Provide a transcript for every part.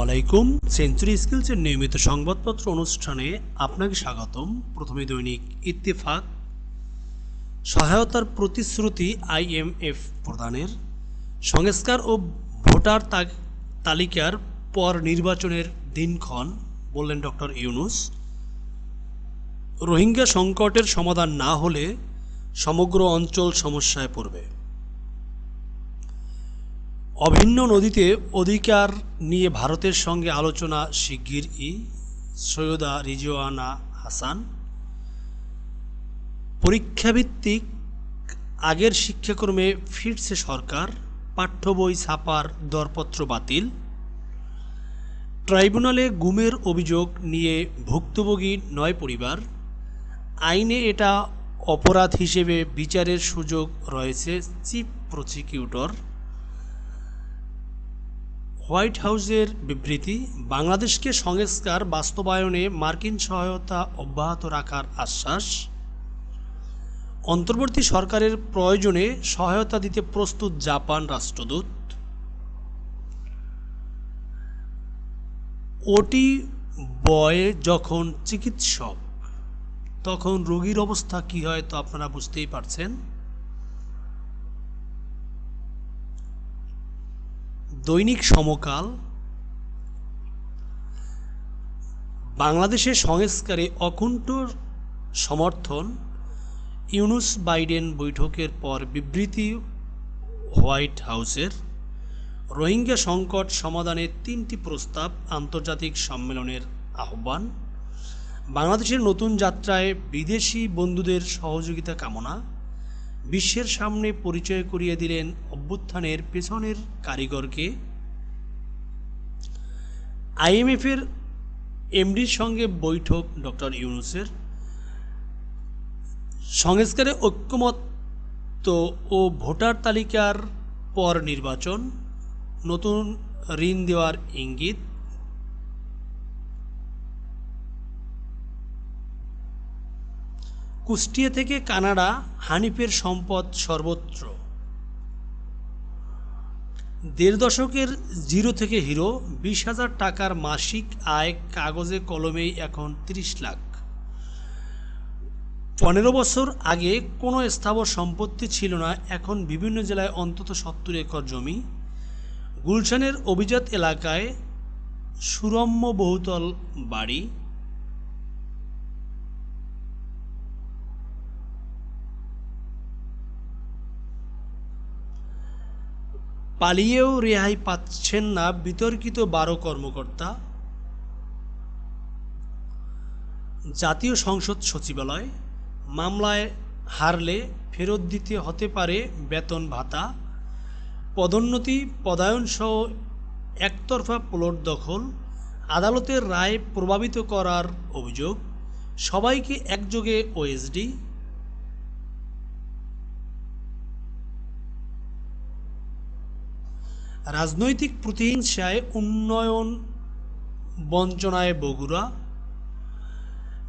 আলাইকুম। সেঞ্চুরি স্কিলসের নিয়মিত সংবাদপত্র অনুষ্ঠানে আপনাকে স্বাগতম। প্রথমে দৈনিক ইত্তেফাক। সহায়তার প্রতিশ্রুতি আইএমএফ প্রদানের। সংস্কার ও ভোটার তালিকার পর নির্বাচনের দিনক্ষণ, বললেন ডক্টর ইউনুস। রোহিঙ্গা সংকটের সমাধান না হলে সমগ্র অঞ্চল সমস্যায় পড়বে। অভিন্ন নদীতে অধিকার নিয়ে ভারতের সঙ্গে আলোচনা শিগগির ই সৈয়দা রিজওয়ানা হাসান। পরীক্ষাভিত্তিক আগের শিক্ষাক্রমে ফিরছে সরকার, পাঠ্য বই ছাপার দরপত্র বাতিল। ট্রাইব্যুনালে গুমের অভিযোগ নিয়ে ভুক্তভোগী নয় পরিবার। আইনে এটা অপরাধ হিসেবে বিচারের সুযোগ রয়েছে চিফ প্রসিকিউটর। হোয়াইট হাউসের বিবৃতি, বাংলাদেশকে সংস্কার বাস্তবায়নে মার্কিন সহায়তা অব্যাহত রাখার আশ্বাস। অন্তর্বর্তী সরকারের প্রয়োজনে সহায়তা দিতে প্রস্তুত জাপান রাষ্ট্রদূত। ওটি বয়ে যখন চিকিৎসক, তখন রোগীর অবস্থা কী হয় তো আপনারা বুঝতেই পারছেন। দৈনিক সমকাল বাংলাদেশের সংস্কারে অকুণ্ঠ সমর্থন ইউনুস বাইডেন বৈঠকের পর বিবৃতি হোয়াইট হাউসের। রোহিঙ্গা সংকট সমাধানে তিনটি প্রস্তাব আন্তর্জাতিক সম্মেলনের আহ্বান। বাংলাদেশের নতুন যাত্রায় বিদেশি বন্ধুদের সহযোগিতা কামনা। বিশ্বের সামনে পরিচয় করিয়ে দিলেন অভ্যুত্থানের পেছনের কারিগরকে। আইএমএফের এমডির সঙ্গে বৈঠক ডক্টর ইউনুসের। সংস্কারে ঐক্যমত্য ও ভোটার তালিকার পর নির্বাচন। নতুন ঋণ দেওয়ার ইঙ্গিত। কুষ্টিয়া থেকে কানাডা হানিফের সম্পদ সর্বত্র। দেড় দশকের জিরো থেকে হিরো, বিশ হাজার টাকার মাসিক আয় কাগজে কলমেই এখন তিরিশ লাখ। পনেরো বছর আগে কোনো স্থাবর সম্পত্তি ছিল না, এখন বিভিন্ন জেলায় অন্তত সত্তর একর জমি। গুলশানের অভিজাত এলাকায় সুরম্য বহুতল বাড়ি। পালিয়েও রেহাই পাচ্ছেন না বিতর্কিত বারো কর্মকর্তা। জাতীয় সংসদ সচিবালয়, মামলায় হারলে ফেরত দিতে হতে পারে বেতন ভাতা। পদোন্নতি, পদায়ন সহ একতরফা প্লট দখল, আদালতের রায় প্রভাবিত করার অভিযোগ। সবাইকে একযোগে ওএসডি। রাজনৈতিক প্রতিহিংসায় উন্নয়ন বঞ্চনায় বগুড়া।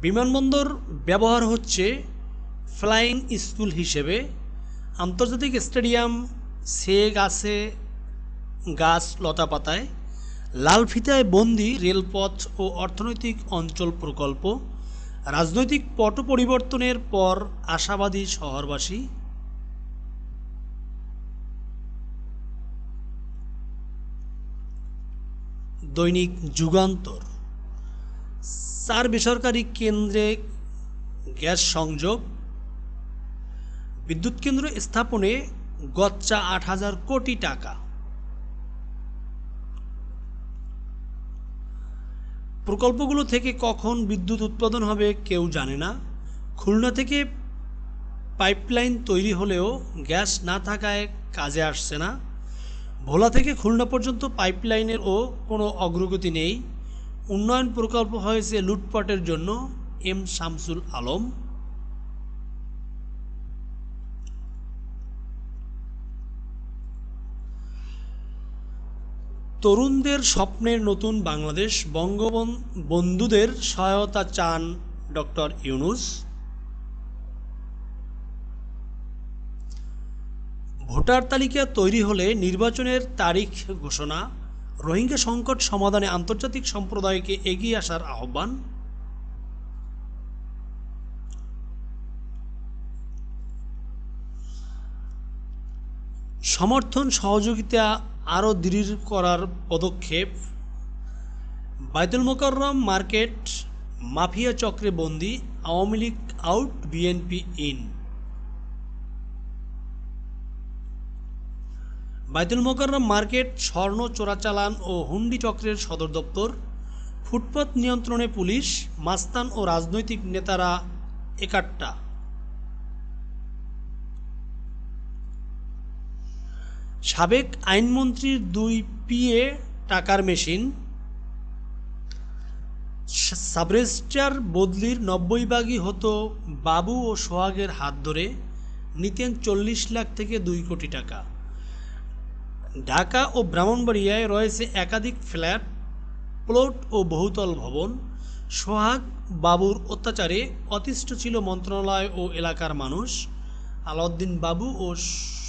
বিমানবন্দর ব্যবহার হচ্ছে ফ্লাইং স্কুল হিসেবে। আন্তর্জাতিক স্টেডিয়াম সে গাছে গাছ লতাপাতায়। লাল ফিতায় বন্দি রেলপথ ও অর্থনৈতিক অঞ্চল প্রকল্প। রাজনৈতিক পট পরিবর্তনের পর আশাবাদী শহরবাসী। দৈনিক যুগান্তর। চার বেসরকারি কেন্দ্রে গ্যাস সংযোগ। বিদ্যুৎ কেন্দ্র স্থাপনে গচ্চা আট হাজার কোটি টাকা। প্রকল্পগুলো থেকে কখন বিদ্যুৎ উৎপাদন হবে কেউ জানে না। খুলনা থেকে পাইপলাইন তৈরি হলেও গ্যাস না থাকায় কাজে আসছে না। ভোলা থেকে খুলনা পর্যন্ত পাইপলাইনেরও কোনো অগ্রগতি নেই। উন্নয়ন প্রকল্প হয়েছে লুটপাটের জন্য, এম শামসুল আলম। তরুণদের স্বপ্নের নতুন বাংলাদেশ, বঙ্গবন্ধুদের সহায়তা চান ডক্টর ইউনুস। ভোটার তালিকা তৈরি হলে নির্বাচনের তারিখ ঘোষণা, রোহিঙ্গা সংকট সমাধানে আন্তর্জাতিক সম্প্রদায়কে এগিয়ে আসার আহ্বান। সমর্থন সহযোগিতা আরও দৃঢ় করার পদক্ষেপ। বাইতুল মোকাররম মার্কেট, মাফিয়া চক্রে বন্দি, Awami League out, BNP in. Baitul Mukarram market, স্বর্ণ চোরাচালান ও হুন্ডি চক্রের সদর দপ্তর, ফুটপাত নিয়ন্ত্রণে পুলিশ, মাস্তান ও রাজনৈতিক নেতারা একাট্টা। সাবেক আইনমন্ত্রীর দুই পিএ টাকার মেশিন সাবরেজিস্ট্রার বদলির নব্বই ভাগই হতো বাবু ও সোহাগের হাত ধরে, নিতেন চল্লিশ লাখ থেকে দুই কোটি টাকা। ঢাকা ও ব্রাহ্মণবাড়িয়ায় রয়েছে একাধিক ফ্ল্যাট, প্লট ও বহুতল ভবন। সোহাগ বাবুর অত্যাচারে অতিষ্ঠ ছিল মন্ত্রণালয় ও এলাকার মানুষ। আলাউদ্দিন বাবু ও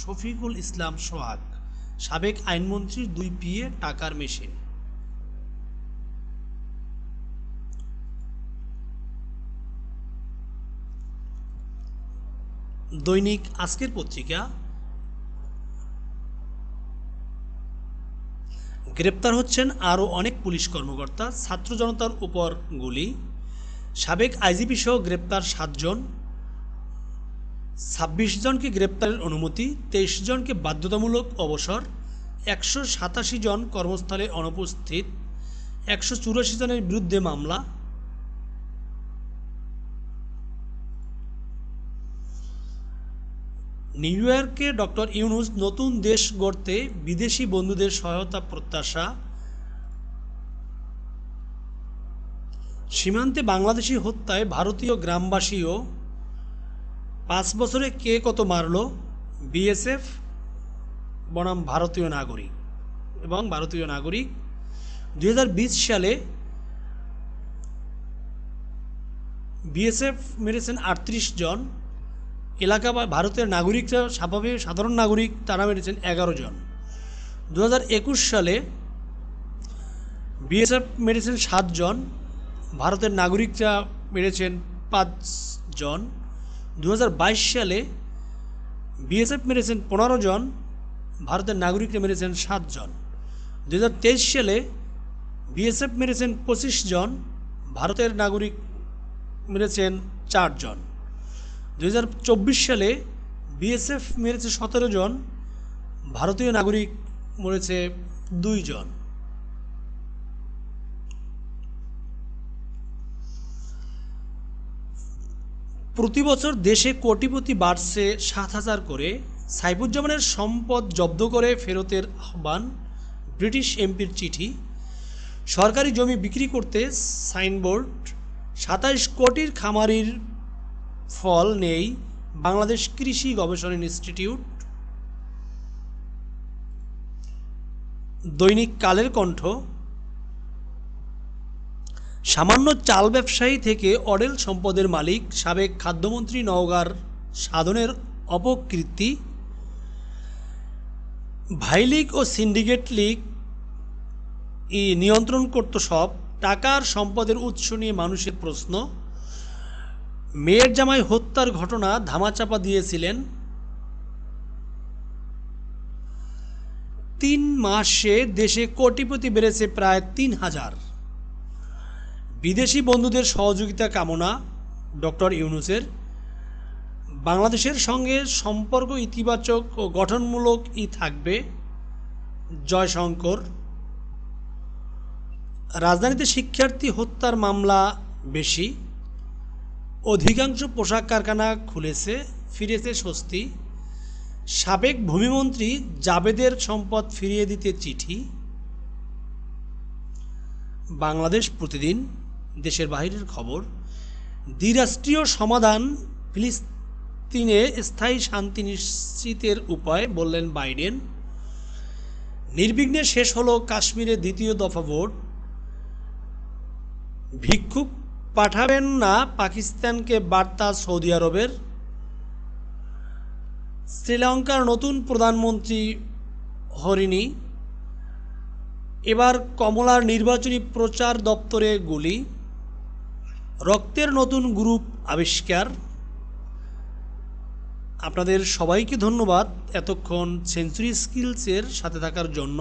শফিকুল ইসলাম সোহাগ, সাবেক আইনমন্ত্রীর দুই পিএ টাকার মেশিন। দৈনিক আজকের পত্রিকা গ্রেপ্তার হচ্ছেন আরও অনেক পুলিশ কর্মকর্তা, ছাত্র জনতার উপর গুলি। সাবেক আইজিপি সহ গ্রেপ্তার সাতজন। ছাব্বিশ জনকে গ্রেপ্তারের অনুমতি, তেইশ জনকে বাধ্যতামূলক অবসর, একশো সাতাশি জন কর্মস্থলে অনুপস্থিত, একশো চুরাশি জনের বিরুদ্ধে মামলা নিউ ইয়র্কে ডক্টর ইউনুস নতুন দেশ গড়তে বিদেশি বন্ধুদের সহায়তা প্রত্যাশা। সীমান্তে বাংলাদেশি হত্যায় ভারতীয় গ্রামবাসীও পাঁচ বছরে কে কত মারল? বিএসএফ, বনাম ভারতীয় নাগরিক এবং ভারতীয় নাগরিক। দু হাজার বিশ সালে বিএসএফ মেরেছেন আটত্রিশ জন। এলাকা বা ভারতের নাগরিকরা স্বাভাবিক সাধারণ নাগরিক, তারা মেরেছেন এগারো জন। দু হাজার একুশ সালে বিএসএফ মেরেছেন সাতজন ভারতের নাগরিকরা মেরেছেন পাঁচজন দু হাজার বাইশ সালে বিএসএফ মেরেছেন পনেরো জন, ভারতের নাগরিকরা মেরেছেন সাতজন দু হাজার তেইশ সালে বিএসএফ মেরেছেন পঁচিশ জন, ভারতের নাগরিক মেরেছেন চারজন দু হাজার চব্বিশ সালে বিএসএফ মেরেছে সতেরো জন, ভারতীয় নাগরিক মরেছে দুইজন প্রতি বছর দেশে কোটিপতি বাড়ছে সাত হাজার করে। সাইফুজ্জামানের সম্পদ জব্দ করে ফেরতের আহ্বান, ব্রিটিশ এমপির চিঠি। সরকারি জমি বিক্রি করতে সাইনবোর্ড, সাতাইশ কোটির খামারির ফল নেই, বাংলাদেশ কৃষি গবেষণা ইনস্টিটিউট। দৈনিক কালের কণ্ঠ। সামান্য চাল ব্যবসায়ী থেকে অডেল সম্পদের মালিক, সাবেক খাদ্যমন্ত্রী নওগাঁর সাধনের অপকীর্তি ভাইলিগ ও সিন্ডিকেট লীগ নিয়ন্ত্রণ করত সব, টাকার সম্পদের উৎস নিয়ে মানুষের প্রশ্ন। মেয়ের জামাই হত্যার ঘটনা ধামাচাপা দিয়েছিলেন। তিন মাসে দেশে কোটিপতি বেড়েছে প্রায় তিন হাজার। বিদেশি বন্ধুদের সহযোগিতা কামনা ডক্টর ইউনুসের। বাংলাদেশের সঙ্গে সম্পর্ক ইতিবাচক ও গঠনমূলক ই থাকবে জয়শঙ্কর। রাজধানীতে শিক্ষার্থী হত্যার মামলা বেশি। অধিকাংশ পোশাক কারখানা খুলেছে, ফিরেছে স্বস্তি। সাবেক ভূমিমন্ত্রী জাবেদের সম্পদ ফিরিয়ে দিতে চিঠি। বাংলাদেশ প্রতিদিন, দেশের বাহিরের খবর। দ্বিরাষ্ট্রীয় সমাধান, ফিলিস্তিনে স্থায়ী শান্তি নিশ্চিতের উপায় বললেন বাইডেন। নির্বিঘ্নে শেষ হলো কাশ্মীরে দ্বিতীয় দফা ভোট। ভিক্ষুক পাঠাবেন না পাকিস্তানকে বার্তা সৌদি আরবের। শ্রীলঙ্কার নতুন প্রধানমন্ত্রী হরিণী, এবার কমলার নির্বাচনী প্রচার দপ্তরে গুলি, রক্তের নতুন গ্রুপ আবিষ্কার। আপনাদের সবাইকে ধন্যবাদ এতক্ষণ সেঞ্চুরি স্কিলসের সাথে থাকার জন্য।